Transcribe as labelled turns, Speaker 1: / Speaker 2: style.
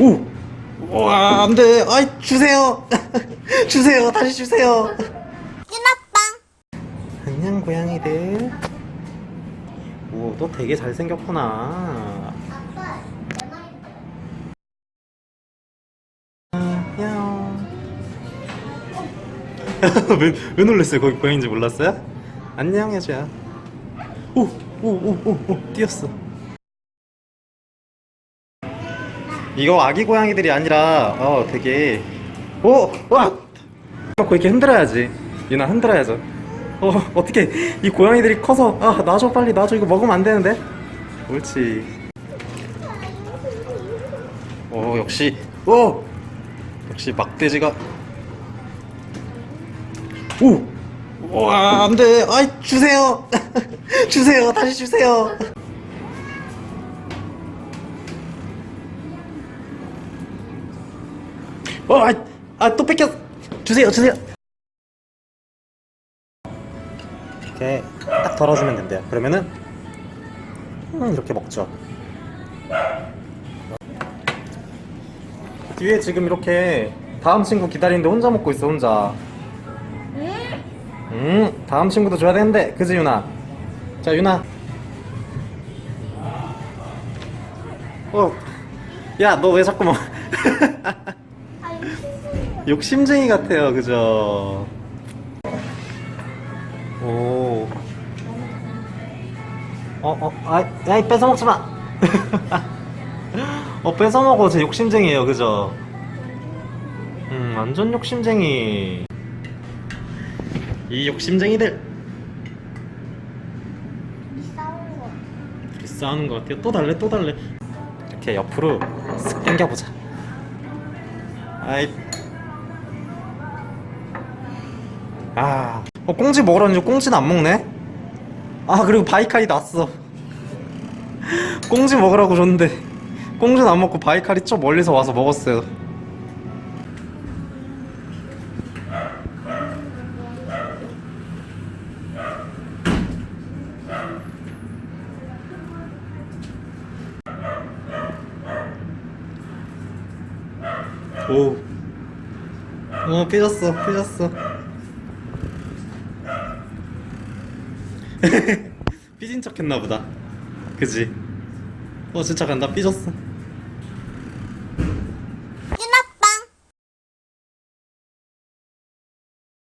Speaker 1: 오! 와, 안 돼. 아이, 주세요. 주세요. 다시 주세요.
Speaker 2: 유나빵
Speaker 1: 안녕, 고양이들. 오, 너 되게 잘생겼구나.
Speaker 2: 아빠
Speaker 1: 안녕. 왜, 왜 놀랬어요? 거기 고양인지 몰랐어요? 안녕 해줘야. 오, 오, 오, 오, 오, 뛰었어. 이거 아기 고양이들이 아니라, 어, 되게, 오, 와, 놓고 이렇게 흔들어야지. 유나 흔들어야죠. 어, 어떻게 이 고양이들이 커서, 아, 놔줘 빨리 놔줘 이거 먹으면 안 되는데. 옳지. 오, 역시, 오, 역시 막돼지가 오! 와, 안 돼. 아이, 주세요. 주세요. 다시 주세요. 어, 아, 아, 또 뺏겼. 주세요. 주세요. 이렇게 딱 덜어주면 된대요. 그러면은 음, 이렇게 먹죠. 뒤에 지금 이렇게 다음 친구 기다리는데 혼자 먹고 있어 혼자 음 다음 친구도 줘야 되는데 그지 유나 자 유나 어 야 너 왜 자꾸
Speaker 2: 뭐아
Speaker 1: 욕심쟁이 같아요 그죠 오 어, 어, 아, 아이, 뺏어 먹지 마! 어, 뺏어 먹어. 제 욕심쟁이에요, 그죠? 음, 완전 욕심쟁이. 이 욕심쟁이들!
Speaker 2: 싸우는 거
Speaker 1: 둘이 싸우는 것 같아요. 또 달래, 또 달래. 이렇게 옆으로 쓱 당겨보자. 아이. 아. 어, 꽁지 먹으라는데 꽁지는 안 먹네? 아, 그리고 바이칼이 났어. 꽁지 먹으라고 줬는데, 꽁지는 안 먹고 바이칼이 좀 멀리서 와서 먹었어요. 오. 어, 삐졌어, 삐졌어. 삐진 척 했나 보다. 그지? 어, 진짜 간다, 삐졌어.